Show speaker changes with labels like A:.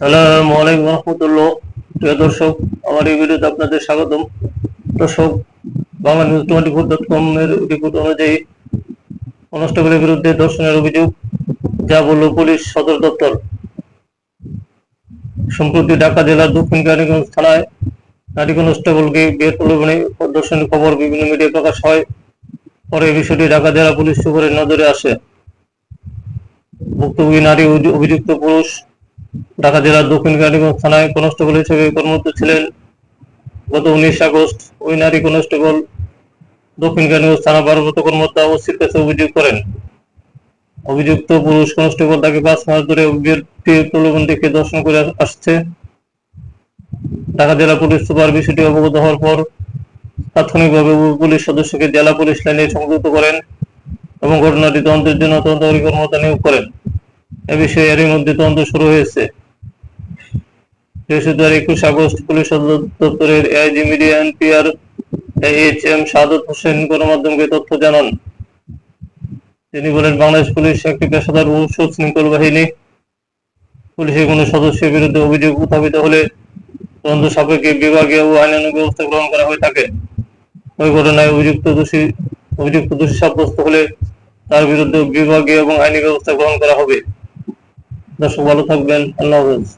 A: সালাম আলাইকুম রহমতুল্লাহ। প্রিয় দর্শক, আমার এই ভিডিওতে আপনাদের স্বাগতম। দর্শক Bangla news twenty four dot com এর রিপোর্ট অনুযায়ী কনস্টেবলের বিরুদ্ধে ধর্ষণের অভিযোগ, যা বলল পুলিশ সদর দপ্তর। সম্প্রতি ঢাকা জেলার দক্ষিণ কালীগঞ্জ থানায় নারী কনস্টেবলকে বিয়ের প্রলোভনে ধর্ষণের খবর বিভিন্ন মিডিয়ায় প্রকাশ হয়। পরে এই বিষয়টি ঢাকা জেলা পুলিশ সুপারের নজরে আসে। ভুক্তভোগী নারী অভিযুক্ত পুরুষ ঢাকা জেলার দক্ষিণ কালীগঞ্জ থানায় কনস্টেবল হিসেবে কর্মরত ছিলেন। গত উনিশ আগস্ট ওই নারী কনস্টেবল দক্ষিণ কালীগঞ্জ থানা ভারপ্রাপ্ত কর্মকর্তা ওসির কাছে অভিযোগ করেন। অভিযুক্ত পুরুষ কনস্টেবল তাকে পাঁচ মাস ধরে বিয়ের প্রলোভন দেখে দর্শন করে আসছে। ঢাকা জেলা পুলিশ সুপার বিষয়টি অবগত হওয়ার পর তাৎক্ষণিকভাবে পুলিশ সদস্যকে জেলা পুলিশ লাইনে সংযুক্ত করেন এবং ঘটনাটি তদন্তের জন্য তদন্তকারী কর্মকর্তা নিয়োগ করেন। এ বিষয়ে এরই মধ্যে তদন্ত শুরু হয়েছে। বৃহস্পতিবার একুশ আগস্ট পুলিশ দপ্তরের AIG media NPR H M Sadat Hossain গণমাধ্যমকে তথ্য জানান। তিনি বলেন, বাংলাদেশ পুলিশ একটি পেশাদার ও সুশৃঙ্খল বাহিনী। পুলিশের কোনো সদস্যের বিরুদ্ধে অভিযোগ উত্থাপিত হলে তদন্ত সাপেক্ষে বিভাগীয় ও আইনানুগ ব্যবস্থা গ্রহণ করা হয়ে থাকে। ওই ঘটনায় অভিযুক্ত দোষী অভিযুক্ত দোষী সাব্যস্ত হলে তার বিরুদ্ধে বিভাগীয় এবং আইনি ব্যবস্থা গ্রহণ করা হবে। দর্শক, ভালো থাকবেন। আল্লাহ হাফেজ।